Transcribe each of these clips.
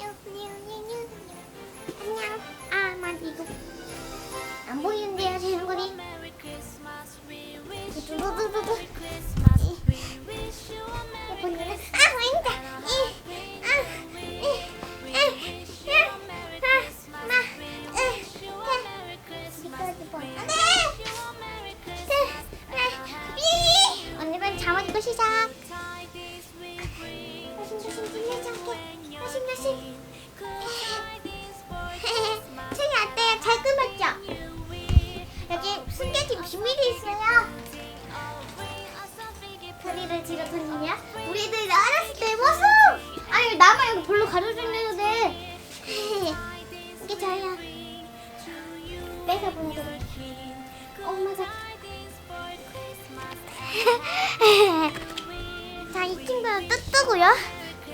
안녕. 아, 만 이거 안 보이는데요, 제 얼굴이. 비밀이 있어요. 소리를 뒤로 돌리면 우리들 어렸을 때 모습! 아니 나만 여기 볼로 가려주려도 돼. 이게 저예요. 뺏어 보내도 돼. 엄마가. 자, 이 친구는 뚜뚜고요.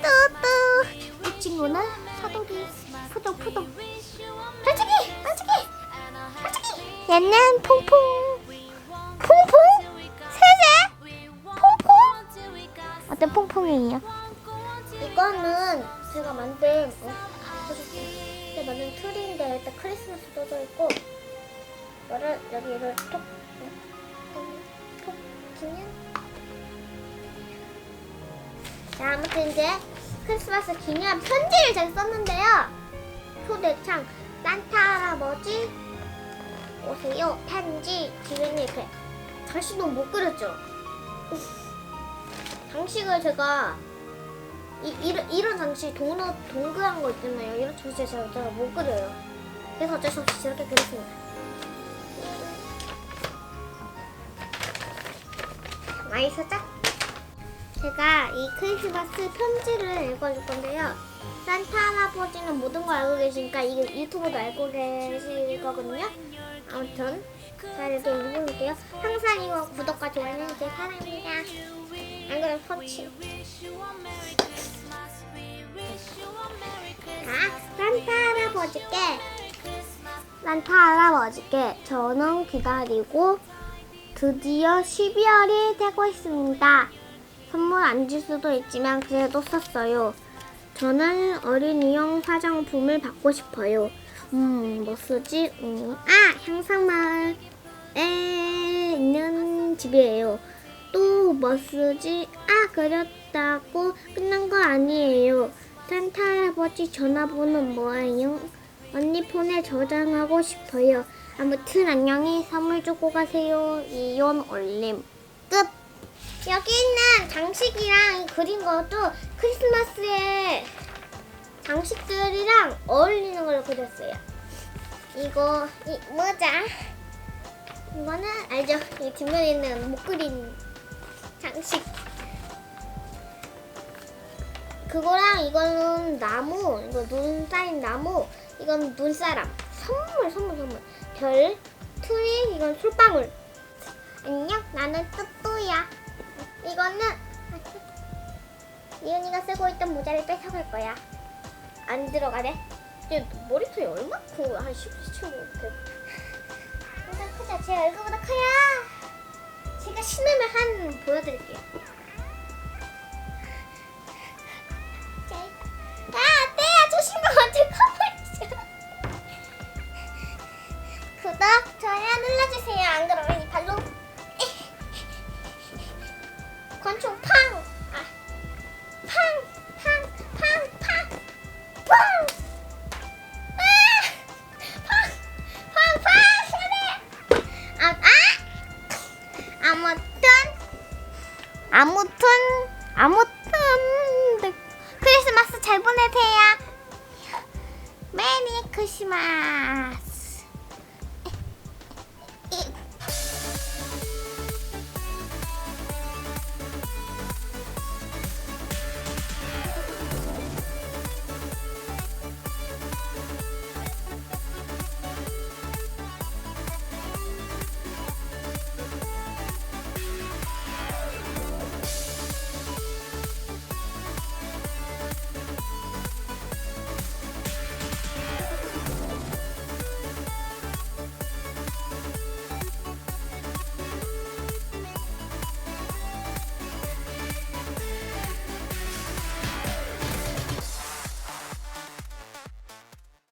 뚜뚜. 이 친구는 사도기. 푸동 푸동. 솔직히, 솔직히, 솔직히. 얘는. 퐁퐁? 퐁퐁이에요? 이거는 제가 만든 어, 제가 만든 트리인데 일단 크리스마스 써져 있고 이거를 여기를 톡, 톡, 톡 치면 자 아무튼 이제 크리스마스 기념 편지를 제가 썼는데요. 초대창 산타 할아버지? 오세요. 편지 지금 이렇게. 장식도 못 그렸죠 장식을 제가 이, 이런, 이런 장식 동너 동그란 거 있잖아요 이런 장식 제가, 제가 못 그려요 그래서 어쩔 수 없이 저렇게 그렸습니다 맛있었죠? 제가 이 크리스마스 편지를 읽어줄 건데요. 산타 할아버지는 모든 걸 알고 계시니까 이거 유튜브도 알고 계실 거거든요. 아무튼 자 이렇게 읽어볼게요. 항상 이거 구독과 좋아요 제 사랑입니다. 안 그럼 터치. 자, 산타 할아버지께 산타 할아버지께 저는 기다리고 드디어 12월이 되고 있습니다. 선물 안 줄 수도 있지만 그래도 썼어요. 저는 어린이용 화장품을 받고 싶어요. 음, 뭐 쓰지? 음, 아, 향상마을에 있는 집이에요. 또 뭐 쓰지? 아, 그렸다고 끝난 거 아니에요. 산타 할아버지 전화번호 뭐예요? 언니 폰에 저장하고 싶어요. 아무튼 안녕히 선물 주고 가세요. 이온 올림. 끝. 여기 있는 장식이랑 그린 것도 크리스마스에 장식들이랑 어울리는 걸로 그렸어요. 이거 이 모자. 이거는 알죠? 이 뒷면에 있는 못 그린 장식. 그거랑 이거는 나무, 이거 눈 쌓인 나무, 이건 눈사람. 선물, 선물, 선물. 별, 트리, 이건 솔방울. 안녕, 나는 뚜뚜야. 이거는 이은이가 쓰고 있던 모자를 뺏어갈 거야. 안 들어가네. 얘 머리털이 얼마큼 한 10cm 이렇게. 크다. 제 얼굴보다 커요. 제가 신으면 한 보여드릴게요. 자, 아, 떼야 조심해 완전 커버리죠. 구독, 좋아요 눌러주세요. 안 그러면 이 발로 권총 팡! 아무튼 아무튼 네. 크리스마스 잘 보내세요. 메리 크리스마스.